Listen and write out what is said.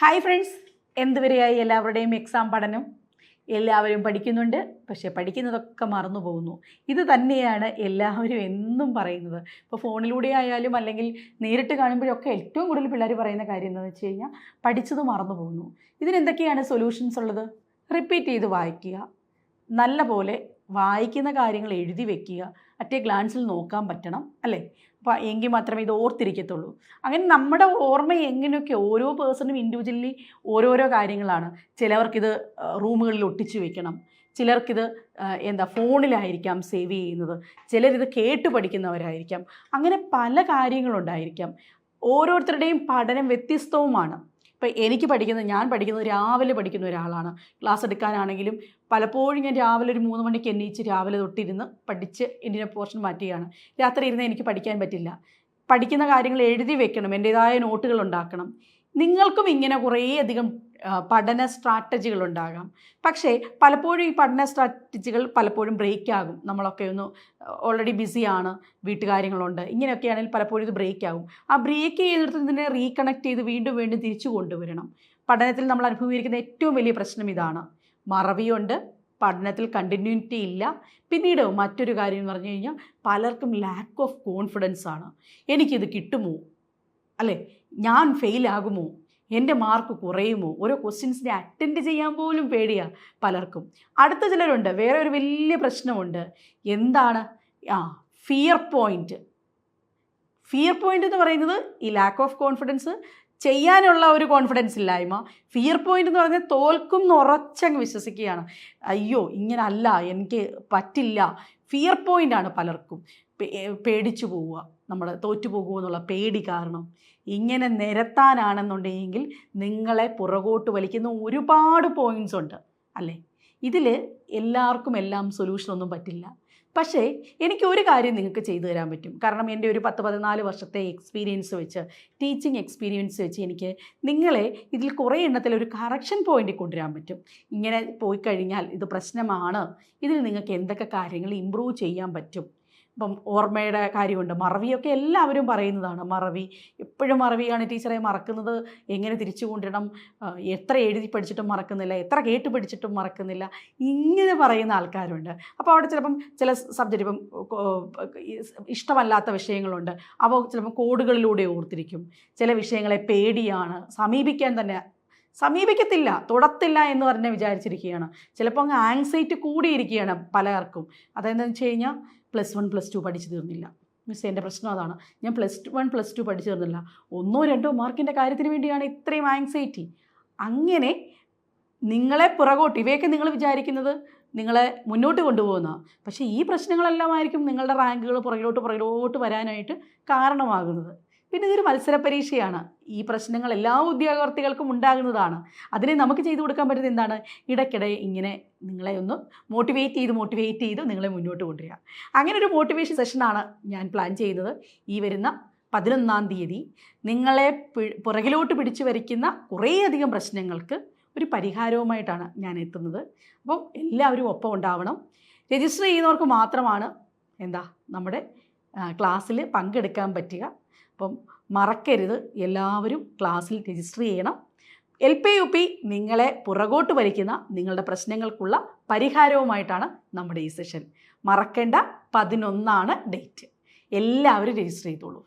Hi friends എന്തുവരെയായി എല്ലാവരുടെയും exam പഠനം? എല്ലാവരും പഠിക്കുന്നുണ്ട്. പക്ഷേ പഠിക്കുന്നതൊക്കെ മറന്നു പോകുന്നു. ഇത് തന്നെയാണ് എല്ലാവരും എന്നും പറയുന്നത്. ഇപ്പോൾ ഫോണിലൂടെ ആയാലും അല്ലെങ്കിൽ നേരിട്ട് കാണുമ്പോഴൊക്കെ ഏറ്റവും കൂടുതൽ പിള്ളേർ പറയുന്ന കാര്യം എന്താണെന്ന് വെച്ച് കഴിഞ്ഞാൽ പഠിച്ചത് മറന്നു പോകുന്നു. ഇതിനെന്തൊക്കെയാണ് സൊല്യൂഷൻസ് ഉള്ളത്? റിപ്പീറ്റ് ചെയ്ത് വായിക്കുക. നല്ല പോലെ വായിക്കുന്ന കാര്യങ്ങൾ എഴുതി വെക്കുക അറ്റേ ഗ്ലാൻസിൽ നോക്കാൻ പറ്റണം അല്ലേ? അപ്പോൾ എങ്കിൽ മാത്രമേ ഇത് ഓർത്തിരിക്കത്തുള്ളൂ. അങ്ങനെ നമ്മുടെ ഓർമ്മ എങ്ങനെയൊക്കെ ഓരോ പേഴ്സണും ഇൻഡിവിജ്വലി ഓരോരോ കാര്യങ്ങളാണ്. ചിലവർക്കിത് റൂമുകളിൽ ഒട്ടിച്ചു വെക്കണം. ചിലർക്കിത് എന്താ ഫോണിലായിരിക്കാം സേവ് ചെയ്യുന്നത്. ചിലരിത് കേട്ട് പഠിക്കുന്നവരായിരിക്കാം. അങ്ങനെ പല കാര്യങ്ങളുണ്ടായിരിക്കാം. ഓരോരുത്തരുടെയും പഠനം വ്യത്യസ്തവുമാണ്. ഇപ്പം എനിക്ക് പഠിക്കുന്നത് ഞാൻ പഠിക്കുന്നത് രാവിലെ പഠിക്കുന്ന ഒരാളാണ്. ക്ലാസ് എടുക്കാനാണെങ്കിലും പലപ്പോഴും ഞാൻ രാവിലെ ഒരു മൂന്ന് മണിക്ക് എണ്ണീച്ച് രാവിലെ തൊട്ടിരുന്ന് പഠിച്ച് എന്റെ പോർഷൻ മാറ്റുകയാണ്. രാത്രി ഇരുന്ന് എനിക്ക് പഠിക്കാൻ പറ്റില്ല. പഠിക്കുന്ന കാര്യങ്ങൾ എഴുതി വെക്കണം എന്റേതായ നോട്ടുകൾ ഉണ്ടാക്കണം. നിങ്ങൾക്കും ഇങ്ങനെ കുറേയധികം പഠന സ്ട്രാറ്റജികൾ ഉണ്ടാകാം. പക്ഷേ പലപ്പോഴും ഈ പഠന സ്ട്രാറ്റജികൾ പലപ്പോഴും ബ്രേക്ക് ആകും. നമ്മളൊക്കെ ഒന്ന് ഓൾറെഡി ബിസിയാണ് വീട്ടുകാര്യങ്ങളുണ്ട് ഇങ്ങനെയൊക്കെയാണെങ്കിൽ പലപ്പോഴും ഇത് ബ്രേക്ക് ആകും. ആ ബ്രേക്ക് ചെയ്തെടുത്ത് ഇതിനെ റീകണക്ട് ചെയ്ത് വീണ്ടും വീണ്ടും തിരിച്ചു കൊണ്ടുവരണം. പഠനത്തിൽ നമ്മൾ അനുഭവിക്കുന്ന ഏറ്റവും വലിയ പ്രശ്നം ഇതാണ്. മറവിയുണ്ട് പഠനത്തിൽ കണ്ടിന്യൂറ്റി ഇല്ല. പിന്നീട് മറ്റൊരു കാര്യം എന്ന് പറഞ്ഞു കഴിഞ്ഞാൽ പലർക്കും ലാക്ക് ഓഫ് കോൺഫിഡൻസ് ആണ്. എനിക്കിത് കിട്ടുമോ? അല്ലേ? ഞാൻ ഫെയിലാകുമോ എന്റെ മാർക്ക് കുറയുമോ? ഓരോ ക്വസ്റ്റ്യൻസിനെ അറ്റൻഡ് ചെയ്യാൻ പോലും പേടിയാണ് പലർക്കും. അടുത്ത ചിലരുണ്ട്. വേറെ ഒരു വലിയ പ്രശ്നമുണ്ട്. എന്താണ്? ആ ഫിയർ പോയിന്റ് ഫിയർ പോയിന്റ് എന്ന് പറയുന്നത് ഈ ലാക്ക് ഓഫ് കോൺഫിഡൻസ് ചെയ്യാനുള്ള ഒരു കോൺഫിഡൻസ് ഇല്ലായ്മ. ഫിയർ പോയിന്റ് എന്ന് പറഞ്ഞാൽ തോൽക്കും എന്ന് ഉറച്ചങ്ങ് വിശ്വസിക്കുകയാണ്. അയ്യോ ഇങ്ങനല്ല എനിക്ക് പറ്റില്ല. ഫിയർ പോയിന്റാണ് പലർക്കും. പേടിച്ചു പോവുക. നമ്മൾ തോറ്റു പോകുമോ എന്നുള്ള പേടി കാരണം. ഇങ്ങനെ നിരത്താനാണെന്നുണ്ടെങ്കിൽ നിങ്ങളെ പുറകോട്ട് വലിക്കുന്ന ഒരുപാട് പോയിന്റ്സ് ഉണ്ട്. അല്ലേ? ഇതിൽ എല്ലാവർക്കും എല്ലാം സൊല്യൂഷൻ ഒന്നും പറ്റില്ല. പക്ഷേ എനിക്ക് ഒരു കാര്യം നിങ്ങൾക്ക് ചെയ്തു തരാൻ പറ്റും. കാരണം എന്റെ ഒരു പത്ത് പതിനാല് വർഷത്തെ എക്സ്പീരിയൻസ് വെച്ച് ടീച്ചിങ് എക്സ്പീരിയൻസ് വെച്ച് എനിക്ക് നിങ്ങളെ ഇതിൽ കുറേ എണ്ണത്തിൽ ഒരു കറക്ഷൻ പോയിന്റിൽ കൊണ്ടുവരാൻ പറ്റും. ഇങ്ങനെ പോയി കഴിഞ്ഞാൽ ഇത് പ്രശ്നമാണ്. ഇതിൽ നിങ്ങൾക്ക് എന്തൊക്കെ കാര്യങ്ങൾ ഇമ്പ്രൂവ് ചെയ്യാൻ പറ്റും? ഇപ്പം ഓർമ്മയുടെ കാര്യമുണ്ട്. മറവിയൊക്കെ എല്ലാവരും പറയുന്നതാണ്. മറവി. എപ്പോഴും മറവിയാണ് ടീച്ചറെ മറക്കുന്നത്. എങ്ങനെ തിരിച്ചു കൊണ്ടിടണം എത്ര എഴുതി പഠിച്ചിട്ടും മറക്കുന്നില്ല. എത്ര കേട്ട് പഠിച്ചിട്ടും മറക്കുന്നില്ല. ഇങ്ങനെ പറയുന്ന ആൾക്കാരുണ്ട്. അപ്പോൾ അവിടെ ചിലപ്പം ചില സബ്ജക്റ്റ് ഇപ്പം ഇഷ്ടമല്ലാത്ത വിഷയങ്ങളുണ്ട്. അവ ചിലപ്പം കോഡുകളിലൂടെ ഓർത്തിരിക്കും. ചില വിഷയങ്ങളെ പേടിയാണ്. സമീപിക്കാൻ തന്നെ സമീപിക്കത്തില്ല തൊടത്തില്ല എന്ന് പറഞ്ഞ് വിചാരിച്ചിരിക്കുകയാണ്. ചിലപ്പോൾ അങ്ങ് ആങ്സൈറ്റി കൂടിയിരിക്കുകയാണ് പലർക്കും. അതെന്താണെന്ന് വെച്ച് കഴിഞ്ഞാൽ പ്ലസ് വൺ പ്ലസ് ടു പഠിച്ചു തീർന്നില്ല. മിസ് എന്റെ പ്രശ്നം അതാണ്. ഞാൻ പ്ലസ് വൺ പ്ലസ് ടു പഠിച്ചു തീർന്നില്ല. ഒന്നോ രണ്ടോ മാർക്കിന്റെ കാര്യത്തിന് വേണ്ടിയാണ് ഇത്രയും ആങ്സൈറ്റി അങ്ങനെ നിങ്ങളെ പുറകോട്ട് ഇവയൊക്കെ നിങ്ങൾ വിചാരിക്കുന്നത് നിങ്ങളെ മുന്നോട്ട് കൊണ്ടുപോകുന്ന പക്ഷേ ഈ പ്രശ്നങ്ങളെല്ലാം ആയിരിക്കും നിങ്ങളുടെ റാങ്കുകൾ പുറകിലോട്ട് പുറകിലോട്ട് വരാനായിട്ട് കാരണമാകുന്നത്. പിന്നെ ഇതൊരു മത്സര പരീക്ഷയാണ് ഈ പ്രശ്നങ്ങൾ എല്ലാ ഉദ്യോഗാർത്ഥികൾക്കും ഉണ്ടാകുന്നതാണ്. അതിനെ നമുക്ക് ചെയ്തു കൊടുക്കാൻ പറ്റുന്നത് എന്താണ്? ഇടയ്ക്കിടെ ഇങ്ങനെ നിങ്ങളെ ഒന്ന് മോട്ടിവേറ്റ് ചെയ്ത് മോട്ടിവേറ്റ് ചെയ്ത് നിങ്ങളെ മുന്നോട്ട് കൊണ്ടുവരിക. അങ്ങനെ ഒരു മോട്ടിവേഷൻ സെഷനാണ് ഞാൻ പ്ലാൻ ചെയ്യുന്നത് ഈ വരുന്ന പതിനൊന്നാം തീയതി നിങ്ങളെ പുറകിലോട്ട് പിടിച്ചു വരയ്ക്കുന്ന കുറേയധികം പ്രശ്നങ്ങൾക്ക് ഒരു പരിഹാരവുമായിട്ടാണ് ഞാൻ എത്തുന്നത്. അപ്പം എല്ലാവരും ഒപ്പം ഉണ്ടാവണം. രജിസ്റ്റർ ചെയ്യുന്നവർക്ക് മാത്രമാണ് എന്താ? നമ്മുടെ ക്ലാസ്സിൽ പങ്കെടുക്കാൻ പറ്റുക. അപ്പം മറക്കരുത്. എല്ലാവരും ക്ലാസ്സിൽ രജിസ്റ്റർ ചെയ്യണം. എൽ പി യു പി നിങ്ങളെ പുറകോട്ട് വലിക്കുന്ന നിങ്ങളുടെ പ്രശ്നങ്ങൾക്കുള്ള പരിഹാരവുമായിട്ടാണ് നമ്മുടെ ഈ സെഷൻ. മറക്കേണ്ട പതിനൊന്നാണ് ഡേറ്റ്. എല്ലാവരും രജിസ്റ്റർ ചെയ്തോളൂ.